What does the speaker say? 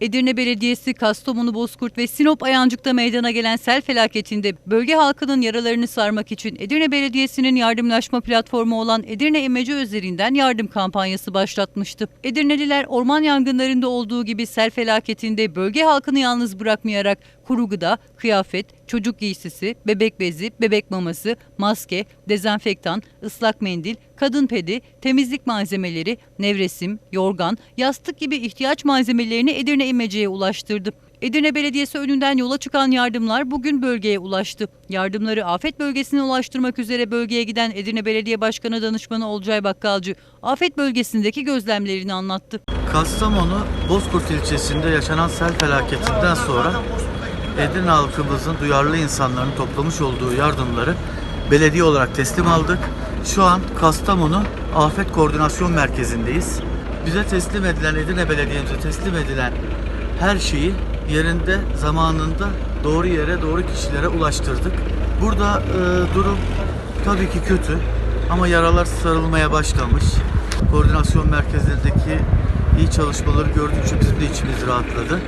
Edirne Belediyesi, Kastamonu, Bozkurt ve Sinop Ayancık'ta meydana gelen sel felaketinde bölge halkının yaralarını sarmak için Edirne Belediyesi'nin yardımlaşma platformu olan Edirne Emece Özlerinden yardım kampanyası başlatmıştı. Edirneliler orman yangınlarında olduğu gibi sel felaketinde bölge halkını yalnız bırakmayarak kuru gıda, kıyafet, çocuk giysisi, bebek bezi, bebek maması, maske, dezenfektan, ıslak mendil, kadın pedi, temizlik malzemeleri, nevresim, yorgan, yastık gibi ihtiyaç malzemelerini Edirne İmece'ye ulaştırdı. Edirne Belediyesi önünden yola çıkan yardımlar bugün bölgeye ulaştı. Yardımları afet bölgesine ulaştırmak üzere bölgeye giden Edirne Belediye Başkanı Danışmanı Olcay Bakkalcı, afet bölgesindeki gözlemlerini anlattı. Kastamonu Bozkurt ilçesinde yaşanan sel felaketinden sonra Edirne halkımızın duyarlı insanların toplamış olduğu yardımları belediye olarak teslim aldık. Şu an Kastamonu Afet Koordinasyon Merkezi'ndeyiz. Bize teslim edilen, Edirne Belediye'mize teslim edilen her şeyi yerinde, zamanında doğru yere, doğru kişilere ulaştırdık. Burada e, durum tabii ki kötü ama yaralar sarılmaya başlamış. Koordinasyon merkezlerindeki iyi çalışmaları gördükçe bizim de içimiz rahatladı.